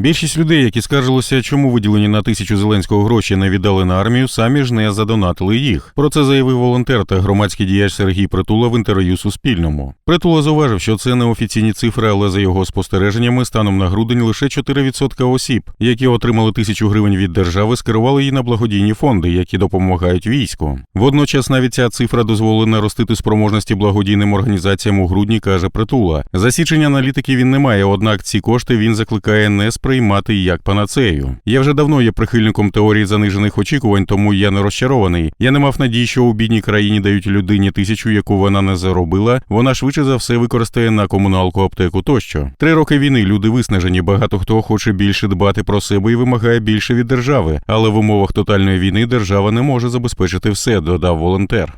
Більшість людей, які скаржилися, чому виділені на тисячу зеленського гроші не віддали на армію, самі ж не задонатили їх. Про це заявив волонтер та громадський діяч Сергій Притула в інтерв'ю Суспільному. Притула зауважив, що це не офіційні цифри, але за його спостереженнями, станом на грудень лише 4% осіб, які отримали тисячу гривень від держави, скерували її на благодійні фонди, які допомагають війську. Водночас навіть ця цифра дозволила наростити спроможності благодійним організаціям у грудні, каже Притула. За січень аналітики він не має, однак ці кошти він закликає не сприймати як панацею. Я вже давно є прихильником теорії занижених очікувань, тому я не розчарований. Я не мав надії, що у бідній країні дають людині тисячу, яку вона не заробила. Вона швидше за все використає на комуналку, аптеку тощо. Три роки війни люди виснажені. Багато хто хоче більше дбати про себе і вимагає більше від держави. Але в умовах тотальної війни держава не може забезпечити все, додав волонтер.